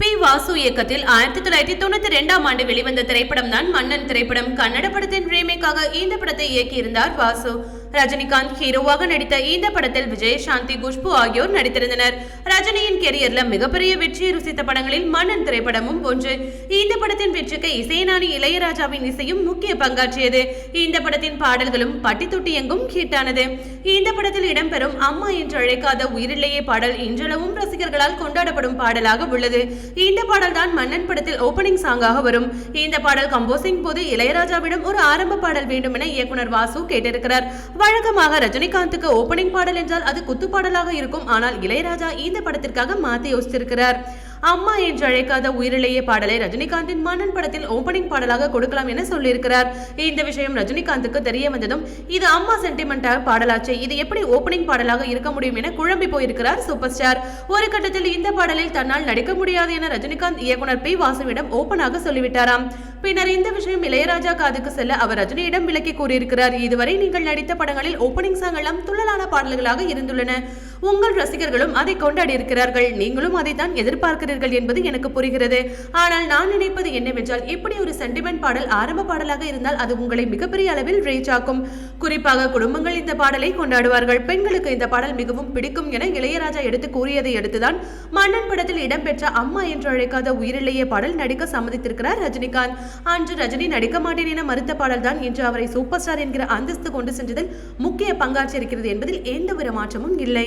B Vasu இயக்கத்தில் ஆயிரத்தி தொள்ளாயிரத்தி தொண்ணூத்தி ரெண்டாம் ஆண்டு வெளிவந்த திரைப்படம் தான் மன்னன் திரைப்படம். கன்னட படத்தின் ரீமேக்காக இந்த படத்தை இயக்கியிருந்தார் வாசு. ரஜினிகாந்த் ஹீரோவாக நடித்த இந்த படத்தில் விஜய் சாந்தி குஷ்பு ஆகியோர் நடித்திருந்தனர். ரஜினியின் கெரியர்ல மிகப்பெரிய வெற்றியை ருசித்த படங்களில் மன்னன் திரைப்படமும் ஒன்று. இந்த படத்தின் வெற்றிக்கு இசைநாணி இளையராஜாவின் இசையும் முக்கிய பங்காற்றியது. இந்த படத்தின் பாடல்களும் பட்டி தொட்டி எங்கும் ஹிட்டானது இந்த படத்தில் இடம்பெறும் அம்மா என்று அழைக்காத உயிரிலேயே பாடல் இன்றளவும் ரசிகர்களால் கொண்டாடப்படும் பாடலாக உள்ளது. இந்த பாடல் தான் மன்னன் படத்தில் ஓபனிங் சாங்காக வரும். இந்த பாடல் கம்போசிங் போது இளையராஜாவிடம் ஒரு ஆரம்ப பாடல் வேண்டும் என இயக்குனர் வாசு கேட்டிருக்கிறார். வழக்கமாக ரஜினிகாந்துக்கு ஓபனிங் பாடல் என்றால் அது குத்து பாடலாக இருக்கும். ஆனால் இளையராஜா இந்த படத்திற்காக மாத்தி யோசித்திருக்கிறார். அம்மா என்று அழைக்காத உயிரிலேயே பாடலை ரஜினிகாந்தின் மன்னன் படத்தில் ஓபனிங் பாடலாக கொடுக்கலாம் என சொல்லியிருக்கிறார். இந்த விஷயம் ரஜினிகாந்துக்கு தெரிய வந்ததும் இது அம்மா சென்டிமெண்டாக பாடலாச்சு இது எப்படி ஓபனிங் பாடலாக இருக்க முடியும் என குழம்பி போயிருக்கிறார் சூப்பர் ஸ்டார் ஒரு கட்டத்தில் இந்த பாடலில் தன்னால் நடிக்க முடியாது என ரஜினிகாந்த் இயக்குனர் பி வாசுவிடம் ஓபனாக சொல்லிவிட்டாராம். பின்னர் இந்த விஷயம் இளையராஜா காதுக்கு செல்ல அவர் ரஜினியிடம் விளக்கி கூறியிருக்கிறார். இதுவரை நீங்கள் நடித்த படங்களில் ஓபனிங் சாங் எல்லாம் துள்ளலான பாடல்களாக இருந்துள்ளன. உங்கள் ரசிகர்களும் அதை கொண்டாடி இருக்கிறார்கள் நீங்களும் அதைத்தான் எதிர்பார்க்கிறீர்கள் என்பது எனக்கு புரிகிறது. ஆனால் நான் நினைப்பது என்னவென்றால் இப்படி ஒரு சென்டிமெண்ட் பாடல் ஆரம்ப பாடலாக இருந்தால் அது உங்களை மிகப்பெரிய அளவில் ரீச் ஆக்கும். குறிப்பாக குடும்பங்கள் இந்த பாடலை கொண்டாடுவார்கள். பெண்களுக்கு இந்த பாடல் மிகவும் பிடிக்கும் என இளையராஜா எடுத்து கூறியதை அடுத்துதான் மன்னன் படத்தில் இடம்பெற்ற அம்மா என்று அழைக்காத உயிரிலேயே பாடல் நடிக்க சம்மதித்திருக்கிறார் ரஜினிகாந்த். அன்று ரஜினி நடிக்க மாட்டேன் என மறுத்த பாடல் தான் இன்று அவரை சூப்பர் ஸ்டார் என்கிற அந்தஸ்து கொண்டு சென்றதில் முக்கிய பங்காற்றிருக்கிறது என்பதில் எந்த மாற்றமும் இல்லை.